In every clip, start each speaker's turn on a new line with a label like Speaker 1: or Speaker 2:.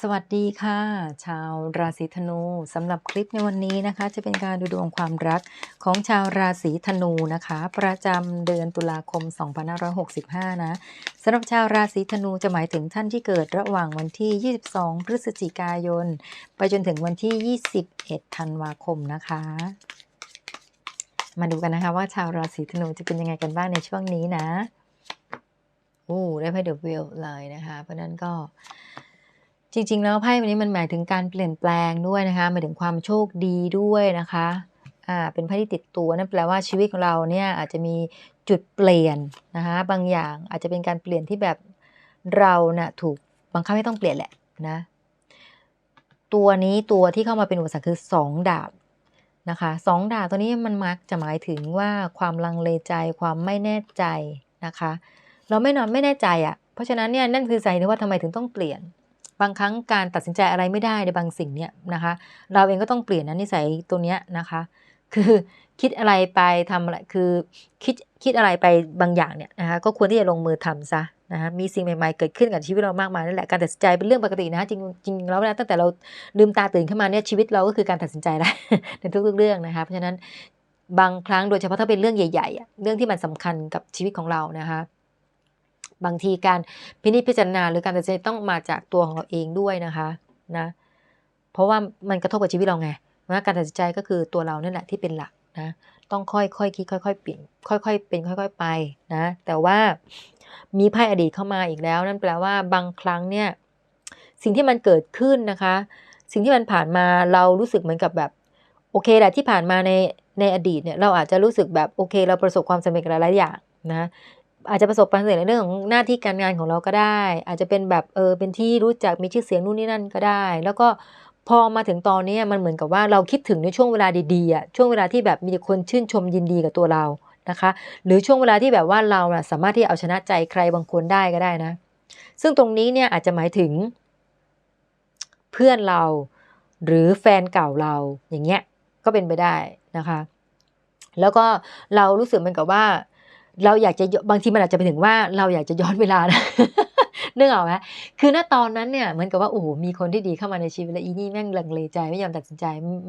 Speaker 1: สวัสดีค่ะ ชาวราศีธนูสำหรับคลิปในวันนี้นะคะ จะเป็นการดูดวงความรักของชาวราศีธนูนะคะ ประจำเดือนตุลาคม 2565 นะสำหรับชาวราศีธนูจะหมายถึงท่านที่เกิดระหว่างวันที่ 22 พฤศจิกายน ไปจนถึงวันที่ 21 ธันวาคมนะคะ มาดูกันนะคะว่าชาวราศีธนูจะเป็นยังไงกันบ้างในช่วงนี้นะโอ้ได้ไพ่เดอะวิลเลยนะคะ เพราะนั้นก็ จริง ๆ แล้วไพ่ใบนี้มันหมายถึงการเปลี่ยนแปลงด้วยนะคะหมายถึงความโชคดีด้วยนะคะอ่าเป็นไพ่ที่ติดตัวนั่นแปลว่าชีวิตของเราเนี่ยอาจจะมีจุดเปลี่ยนนะคะบางอย่างอาจจะเป็นการเปลี่ยนที่แบบเราเนะ่ะถูกบังคับให้ต้องเปลี่ยนแหละนะตัวนี้ตัวที่เข้ามาเป็นอุปสรรคคือสองดาบนะคะสองดาบตัวนี้มันมักจะหมายถึงว่าความลังเลใจความไม่แน่ใจนะคะ เราไม่นอนไม่แน่ใจอะ่ะเพราะฉะนั้นเนี่ยนั่นคือสาเหตุว่าทำไมถึงต้องเปลี่ยน บางครั้งการตัดสินใจอะไรไม่ได้ในบางสิ่งเนี่ยนะคะ เราเองก็ต้องเปลี่ยนนะนิสัยตัวเนี้ยนะคะ คือคิดอะไรไปทำอะไรคือคิดคิดอะไรไปบางอย่างเนี่ยนะคะก็ควรที่จะลงมือทำซะนะคะมีสิ่งใหม่ๆเกิดขึ้นกับชีวิตเรามากมายนั่นแหละการตัดสินใจเป็นเรื่องปกตินะจริงจริงแล้วนะตั้งแต่เราลืมตาตื่นขึ้นมาเนี่ยชีวิตเราก็คือการตัดสินใจแล้วในทุกๆเรื่องนะคะเพราะฉะนั้นบางครั้งโดยเฉพาะถ้าเป็นเรื่องใหญ่ๆเรื่องที่มันสำคัญกับชีวิตของเรานะคะ บางทีการพินิจพิจารณา หรือการตัดสินใจต้องมาจากตัวของเราเองด้วยนะคะนะเพราะว่ามันกระทบกับชีวิตเราไงว่าการตัดสินใจก็คือตัวเรานั่นแหละที่เป็นหลักนะต้องค่อยๆคคิดค่อยๆเปลี่ยนค่อย ๆ เป็นค่อย ๆไปนะแต่ว่ามีไพ่อดีตเข้ามาอีกแล้ว นั่นแปลว่าบางครั้งเนี่ยสิ่งที่มันเกิดขึ้นนะคะ สิ่งที่มันผ่านมาเรารู้สึกเหมือนกับแบบโอเคแหละที่ผ่านมาในในอดีตเนี่ยเราอาจจะรู้สึกแบบโอเค เราประสบความสำเร็จหลายๆอย่างนะ อาจจะประสบความสำเร็จในเรื่องของหน้าที่การงานของเราก็ได้ อาจจะเป็นแบบเออเป็นที่รู้จักมีชื่อเสียงนู่นนี่นั่นก็ได้ แล้วก็พอมาถึงตอนนี้มันเหมือนกับว่าเราคิดถึงในช่วงเวลาดีๆอะช่วงเวลาที่แบบมีคนชื่นชมยินดีกับตัวเรานะคะ หรือช่วงเวลาที่แบบว่าเราสามารถที่เอาชนะใจใครบางคนได้ก็ได้นะ ซึ่งตรงนี้เนี่ยอาจจะหมายถึง เพื่อนเราหรือแฟนเก่าเราอย่างเงี้ยก็เป็นไปได้นะคะ แล้วก็เรารู้สึกเหมือนกับว่า เราอยากจะบางทีมันอาจจะไปถึงว่าเราอยากจะย้อนเวลานะ นึกออกไหมคือณตอนนั้นเนี่ยเหมือนกับว่าโอ้โหมีคนที่ดีเข้ามาในชีวิตแล้วอีนี่แม่งลังเลใจไม่ยอมตัดสินใจ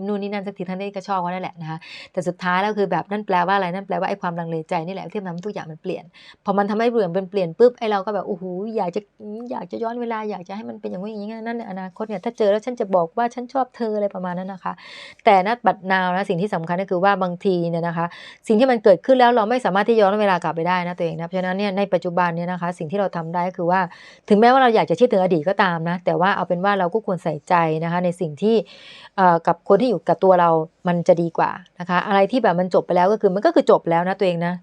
Speaker 1: นู่นนี่นั่นสักทีท่านนี่ก็ชอบเขานั่นแหละนะคะแต่สุดท้ายแล้วคือแบบนั่นแปลว่าอะไรนั่นแปลว่าไอ้ความลังเลใจนี่แหละที่ทำให้ทุกอย่างมันเปลี่ยนพอมันทำให้เปลี่ยนเป็นเปลี่ยนปุ๊บไอ้เราก็แบบโอ้โหอยากจะอยากจะย้อนเวลาอยากจะให้มันเป็นอย่างนี้อย่างนี้นั่นในอนาคตเนี่ยถ้าเจอแล้วฉันจะบอกว่าฉันชอบเธออะไรประมาณนั้นนะคะ แต่ณบัดนาวนะสิ่งที่สำคัญก็คือว่าบางทีเนี่ยนะคะ สิ่งที่มันเกิดขึ้นแล้วเราไม่สามารถที่ย้อนเวลากลับไปได้นะตัวเองนะเพราะฉะนั้นเนี่ยในปัจจุบันเนี่ยนะคะ สิ่งที่เราทำได้ก็คือว่าถึงแม้ว่าเราอยากจะคิดถึงอดีตก็ตามนะ แต่ว่าเอาเป็นว่าเราก็ควรใส่ใจนะคะ ในสิ่งที่กับคนที่อยู่กับตัวเรา มันจะดีกว่านะคะ อะไรที่แบบมันจบไปแล้วก็คือมันก็คือจบแล้วนะตัวเองนะ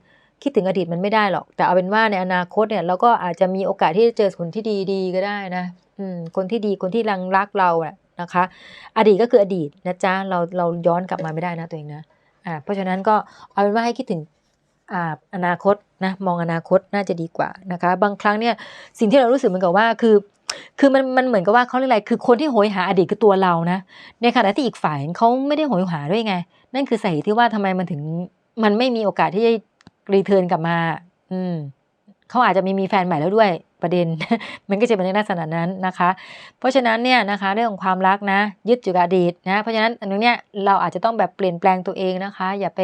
Speaker 1: คิดถึงอดีตมันไม่ได้หรอก แต่เอาเป็นว่าในอนาคตเนี่ยเราก็อาจจะมีโอกาสที่จะเจอคนที่ดีๆก็ได้นะอืมคนที่ดีคนที่รังรักเราอะนะคะ อดีตก็คืออดีตนะจ๊ะเราเราย้อนกลับมาไม่ได้นะตัวเองนะอ่าเพราะฉะนั้นก็เอาเป็นว่าให้คิดถึง อนาคตนะมองอนาคตน่าจะดีกว่านะคะ บางครั้งเนี่ยสิ่งที่เรารู้สึกเหมือนกับว่าคือคือมันมันเหมือนกับว่าเขาเรียกอะไร คือคนที่โหยหาอดีตคือตัวเรานะ ในขณะที่อีกฝ่ายเขาไม่ได้โหยหาด้วยไง นั่นคือสาเหตุที่ว่าทำไมมันถึงมันไม่มีโอกาสที่จะรีเทิร์นกลับมา อืมเขาอาจจะมีมีแฟนใหม่แล้วด้วย ประเด็น มันก็จะเป็นในลักษณะนั้นนะคะ เพราะฉะนั้นเนี่ยนะคะเรื่องของความรักนะ ยึดอยู่กับอดีตนะ เพราะฉะนั้นอันนี้เราอาจจะต้องแบบเปลี่ยนแปลงตัวเองนะคะ อย่าไป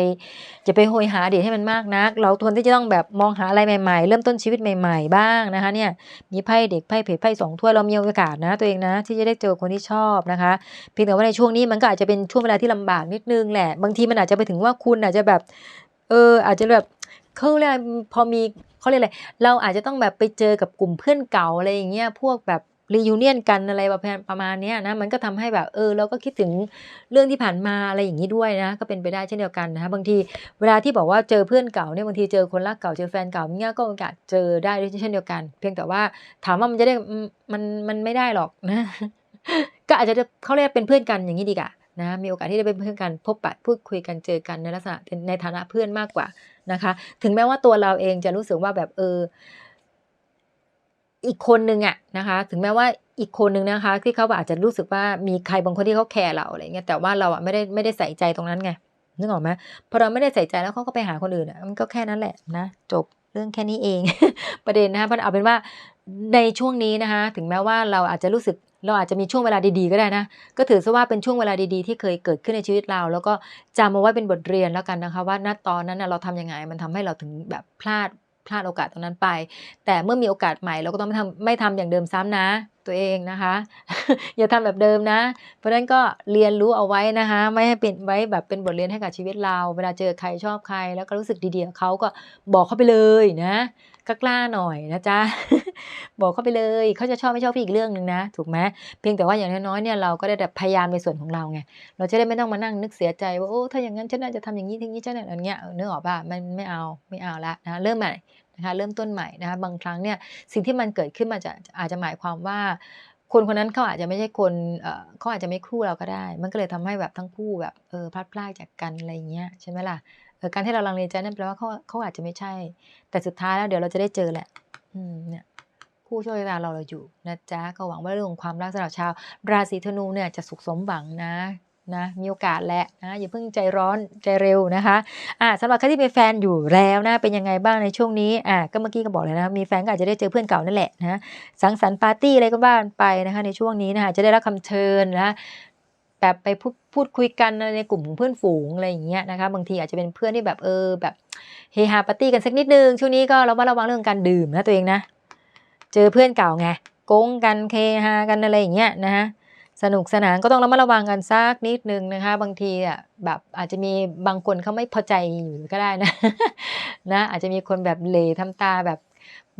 Speaker 1: อย่าไปโหยหาอดีตให้มันมากนัก เราทวนที่จะต้องแบบมองหาอะไรใหม่ๆ เริ่มต้นชีวิตใหม่ๆ บ้างนะคะเนี่ยมีไพ่เด็กไพ่เพจไพ่สองถ้วยเรามีโอกาสนะ ตัวเองนะ ที่จะได้เจอคนที่ชอบนะคะเพียงแต่ว่าในช่วงนี้มันก็อาจจะเป็นช่วงเวลาที่ลำบากนิดนึงแหละบางทีมันอาจจะไปถึงว่าคุณอาจจะแบบเอออาจจะแบบเขาเรียกพอมี เขาเรียกอะไร เราอาจจะต้องแบบไปเจอกับกลุ่มเพื่อนเก่าอะไรอย่างเงี้ย พวกแบบรียูเนียนกันอะไรประมาณประมาณนี้นะ มันก็ทำให้แบบเออเราก็คิดถึงเรื่องที่ผ่านมาอะไรอย่างนี้ด้วยนะ ก็เป็นไปได้เช่นเดียวกันนะคะบางทีเวลาที่บอกว่าเจอเพื่อนเก่าเนี่ยบางทีเจอคนรักเก่าเจอแฟนเก่าเนี่ยก็โอกาสเจอได้ด้วยเช่นเดียวกัน เพียงแต่ว่าถามว่ามันจะได้มันมันไม่ได้หรอกนะ ก็อาจจะเขาเรียกเป็นเพื่อนกันอย่างนี้ดีกว่า นะมีโอกาสที่ได้เป็นเพื่อนกันพบปะพูดคุยกันเจอกันในลักษณะในฐานะเพื่อนมากกว่านะคะ ถึงแม้ว่าตัวเราเองจะรู้สึกว่าแบบเอออีกคนนึงอะนะคะ ถึงแม้ว่าอีกคนนึงนะคะ ที่เขาอาจจะรู้สึกว่ามีใครบางคนที่เขาแคร์เราอะไรเงี้ยแต่ว่าเราอะไม่ได้ไม่ได้ใส่ใจตรงนั้นไงนึกออกไหมพอเราไม่ได้ใส่ใจแล้วเขาก็ไปหาคนอื่นอะมันก็แค่นั้นแหละนะจบเรื่องแค่นี้เอง ประเด็นนะคะเพราะเอาเป็นว่าในช่วงนี้นะคะ ถึงแม้ว่าเราอาจจะรู้สึก เราอาจจะมีช่วงเวลาดีๆ ก็ได้นะ ก็ถือซะว่าเป็นช่วงเวลาดีๆ ที่เคยเกิดขึ้นในชีวิตเรา แล้วก็จำมาไว้เป็นบทเรียนแล้วกันนะคะ ว่าณตอนนั้นนะเราทำยังไง มันทำให้เราถึงแบบพลาดพลาดโอกาสตรงนั้นไป แต่เมื่อมีโอกาสใหม่เราก็ต้องไม่ทำไม่ทำอย่างเดิมซ้ำนะ ตัวเองนะคะ อย่าทำแบบเดิมนะ เพราะฉะนั้นก็เรียนรู้เอาไว้นะคะ ไม่ให้เป็นไว้แบบเป็นบทเรียนให้กับชีวิตเรา เวลาเจอใครชอบใคร แล้วก็รู้สึกดีๆกับเขาก็บอกเขาไปเลยนะ กกล้าหน่อยนะจ๊ะบอกเขาไปเลยเขาจะชอบไม่ชอบพี่อีกเรื่องหนึ่งนะ ถูกไหมเพียงแต่ว่าอย่างน้อยๆเนี่ยเราก็ได้แต่พยายามในส่วนของเราไงเราจะได้ไม่ต้องมานั่งนึกเสียใจว่าโอ้ถ้าอย่างนั้นฉันน่าจะทำอย่างนี้ทีนี้ฉันน่ะอย่างเงี้ยเนึกออกป่ะมันไม่เอาไม่เอาละนะเริ่มใหม่นะคะเริ่มต้นใหม่นะคะบางครั้งเนี่ยสิ่งที่มันเกิดขึ้นมาจะอาจจะหมายความว่าคนคนนั้นเขาอาจจะไม่ใช่คนเขาอาจจะไม่คู่เราก็ได้ มันก็เลยทำให้แบบทั้งคู่แบบเออพลัดพรากจากกันอะไรเงี้ยใช่ไหมล่ะ การที่เราลังเลใจนั่นแปลว่าเขาเขาอาจจะไม่ใช่ แต่สุดท้ายแล้วเดี๋ยวเราจะได้เจอแหละ อืมเนี่ยคู่โชคชะตาเราเราอยู่นะจ๊ะก็หวังว่าเรื่องของความรักสำหรับชาว ราศีธนูเนี่ยจะสุขสมหวังนะนะมีโอกาสแหละนะอย่าเพิ่งใจร้อนใจเร็วนะคะอ่าสำหรับใครที่เป็นแฟนอยู่แล้วนะเป็นยังไงบ้างในช่วงนี้อ่าก็เมื่อกี้ก็บอกเลยนะมีแฟนก็อาจจะได้เจอเพื่อนเก่านั่นแหละนะสังสรรค์ปาร์ตี้อะไรก็บ้านไปนะคะในช่วงนี้นะคะจะได้รับคำเชิญนะ แบบไปพูดพูดคุยกันในกลุ่มของเพื่อนฝูงอะไรอย่างเงี้ยนะคะ บางทีอาจจะเป็นเพื่อนที่แบบเออแบบเฮฮาปาร์ตี้กันสักนิดนึงช่วงนี้ก็เรามาระวังเรื่องการดื่มนะตัวเองนะ เจอเพื่อนเก่าไงโกงกันเคฮากันอะไรอย่างเงี้ยนะฮะสนุกสนานก็ต้องระมัดระวังกันสักนิดนึงนะคะ บางทีอะแบบอาจจะมีบางคนเขาไม่พอใจอยู่ก็ได้นะนะอาจจะมีคนแบบเลทำตาแบบ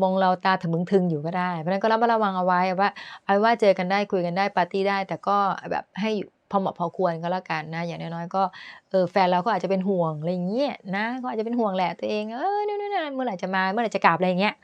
Speaker 1: มองเราตาถมึงทึงอยู่ก็ได้ เพราะฉะนั้นก็ระมัดระวังเอาไว้ว่าเอาว่าเจอกันได้คุยกันได้ปาร์ตี้ได้ แต่ก็แบบให้ พอเหมาะพอควรก็แล้วกันนะอย่างน้อยๆก็เออแฟนเราก็อาจจะเป็นห่วงอะไรอย่างเงี้ยนะก็อาจจะเป็นห่วงแหละตัวเองเออเนี่ยเมื่อไหร่จะมาเมื่อไหร่จะกลับอะไรอย่างเงี้ย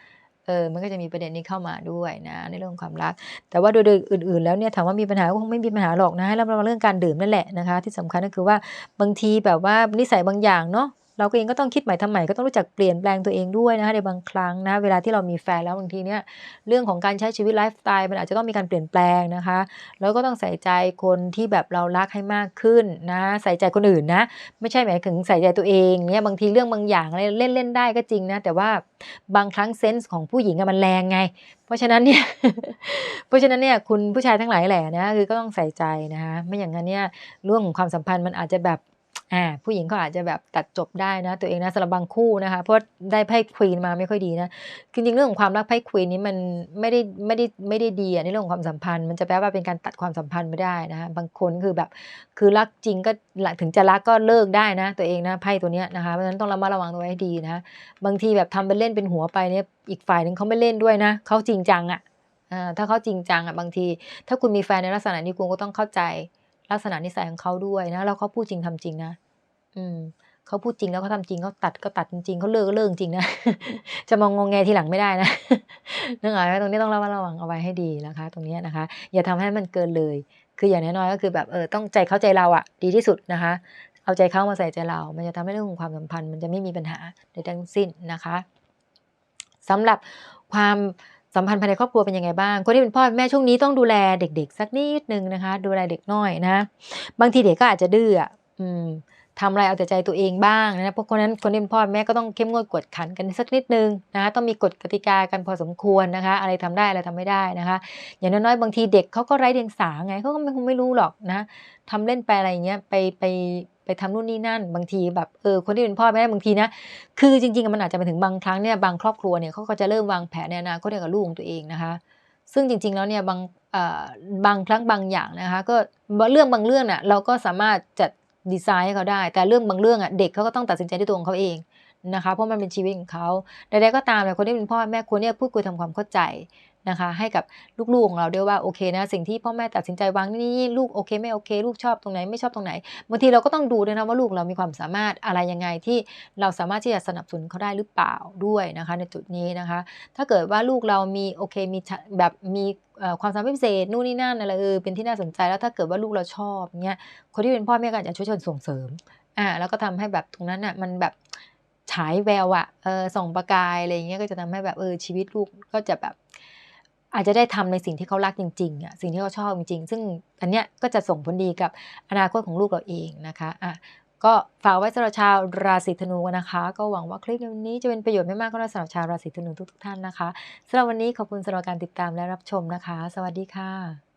Speaker 1: เออมันก็จะมีประเด็นนี้เข้ามาด้วยนะในเรื่องความรัก แต่ว่าโดยอื่น ๆ แล้วเนี่ยถามว่ามีปัญหาก็คงไม่มีปัญหาหรอกนะให้เราระวังเรื่องการดื่มนั่นแหละนะคะ ที่สำคัญก็คือว่าบางทีแบบว่านิสัยบางอย่างเนาะ เราก็เองก็ต้องคิดใหม่ทำใหม่ก็ต้องรู้จักเปลี่ยนแปลงตัวเองด้วยนะคะในบางครั้งนะเวลาที่เรามีแฟนแล้วบางทีเนี่ยเรื่องของการใช้ชีวิตไลฟ์สไตล์มันอาจจะต้องมีการเปลี่ยนแปลงนะคะ แล้วก็ต้องใส่ใจคนที่แบบเรารักให้มากขึ้นนะ ใส่ใจคนอื่นนะ ไม่ใช่หมายถึงใส่ใจตัวเองเนี่ยบางทีเรื่องบางอย่างอะไรเล่นเล่นได้ก็จริงนะแต่ว่าบางครั้งเซนส์ของผู้หญิงมันแรงไง เพราะฉะนั้นเนี่ยเพราะฉะนั้นเนี่ยคุณผู้ชายทั้งหลายแหละนะคือก็ต้องใส่ใจนะคะไม่อย่างนั้นเนี่ยเรื่องของความสัมพันธ์มันอาจจะแบบ อ่าผู้หญิงเขาอาจจะแบบตัดจบได้นะ ตัวเองนะสำหรับบางคู่นะคะ เพราะได้ไพ่ควีนมาไม่ค่อยดีนะจริงๆเรื่องของความรักไพ่ควีนนี้มันไม่ได้ไม่ได้ไม่ได้ดีในเรื่องของความสัมพันธ์ มันจะแปลว่าเป็นการตัดความสัมพันธ์ไม่ได้นะคะบางคนคือแบบคือรักจริงก็ถึงจะรักก็เลิกได้นะ ตัวเองนะไพ่ตัวเนี้ยนะคะเพราะฉะนั้นต้องระมัดระวังตัวให้ดีนะบางทีแบบทำเป็นเล่นเป็นหัวไปเนี่ยอีกฝ่ายหนึ่งเขาไม่เล่นด้วยนะเขาจริงจังอะ่ะถ้าเขาจริงจังอะบางที ถ้าคุณมีแฟนในลักษณะนี้คุณก็ต้องเข้าใจลักษณะนิสัยของเขาด้วยนะแล้วเขาพูดจริงทำจริงนะ อืมเขาพูดจริงแล้วเขาทาจริงเขาตัดก็ตัดจริงเขาเลิกก็เลิกจริงนะ จะมองงงแงทีหลังไม่ได้นะนึกออกไหมตรงนี้ต้องระมัดระวังเอาไว้ให้ดีนะคะ ตรงนี้นะคะ อย่าทำให้มันเกินเลย คืออย่างน้อยๆก็คือแบบเออต้องใจเข้าใจเราอะดีที่สุดนะคะ เอาใจเข้ามาใส่ใจเรา มันจะทำให้เรื่องของความสัมพันธ์ มันจะไม่มีปัญหาใดทั้งสิ้นนะคะสำหรับความสัมพันธ์ภายในครอบครัวเป็นยังไงบ้าง คนที่เป็นพ่อแม่ช่วงนี้ต้องดูแลเด็ก ๆ สักนิดนึงนะคะ ดูแลเด็กน้อยนะ บางทีเด็กก็อาจจะดื้ออืม ทำอะไรเอาแต่ใจตัวเองบ้างนะเพราะคนนั้นคนที่เป็นพ่อแม่ก็ต้องเข้มงวดกดขันกันสักนิดนึงนะคะต้องมีกฎกติกากันพอสมควรนะคะ อะไรทำได้อะไรทำไม่ได้นะคะ อย่างน้อยๆบางทีเด็กเขาก็ไร้เดียงสาไงเขาก็คงไม่รู้หรอกนะทำเล่นไปอะไรเงี้ยไปไปไปทำนู่นนี่นั่น บางทีแบบเออคนที่เป็นพ่อแม่บางทีนะคือจริงๆมันอาจจะไปถึงบางครั้งเนี่ยบางครอบครัวเนี่ยเขาก็จะเริ่มวางแผนในอนาคตกับลูกของตัวเองนะคะ ซึ่งจริง ๆแล้วเนี่ยบางบางครั้งบางอย่างนะคะ ก็เรื่องบางเรื่องน่ะเราก็สามารถจัด ดีไซน์ให้เขาได้ แต่เรื่องบางเรื่องอะเด็กเขาก็ต้องตัดสินใจด้วยตัวของเขาเองนะคะเพราะมันเป็นชีวิตของเขาใดๆก็ตามเนี่ยคนที่เป็นพ่อแม่ควรเนี่ยพูดคุยทำความเข้าใจ นะคะ ให้กับลูกๆของเราด้วยว่าโอเคนะสิ่งที่พ่อแม่ตัดสินใจวางนี่ลูกโอเคไม่โอเค ลูกชอบตรงไหนไม่ชอบตรงไหนบางทีเราก็ต้องดูด้วยนะว่าลูกเรามีความสามารถอะไรยังไงที่เราสามารถที่จะสนับสนุนเขาได้หรือเปล่าด้วยนะคะ ในจุดนี้นะคะ ถ้าเกิดว่าลูกเรามีโอเคมีแบบมีความสามารถพิเศษนู่นนี่นั่นอะไรเออเป็นที่น่าสนใจแล้วถ้าเกิดว่าลูกเราชอบเงี้ยคนที่เป็นพ่อแม่ก็อาจจะช่วยชนส่งเสริมอ่าแล้วก็ทำให้แบบตรงนั้นอะมันแบบฉายแววอะเออส่องประกายอะไรเงี้ยก็จะทำให้แบบเออชีวิตลูกก็จะแบบ อาจจะได้ทำในสิ่งที่เขารักจริงๆอะสิ่งที่เขาชอบจริงๆ ซึ่งอันเนี้ยก็จะส่งผลดีกับอนาคตของลูกเราเองนะคะอะก็ฝากไว้สำหรับชาวราศีธนูนะคะ ก็หวังว่าคลิปนี้จะเป็นประโยชน์ไม่มากก็สำหรับชาวราศีธนูทุกๆท่านนะคะสำหรับวันนี้ขอบคุณสำหรับการติดตามและรับชมนะคะ สวัสดีค่ะ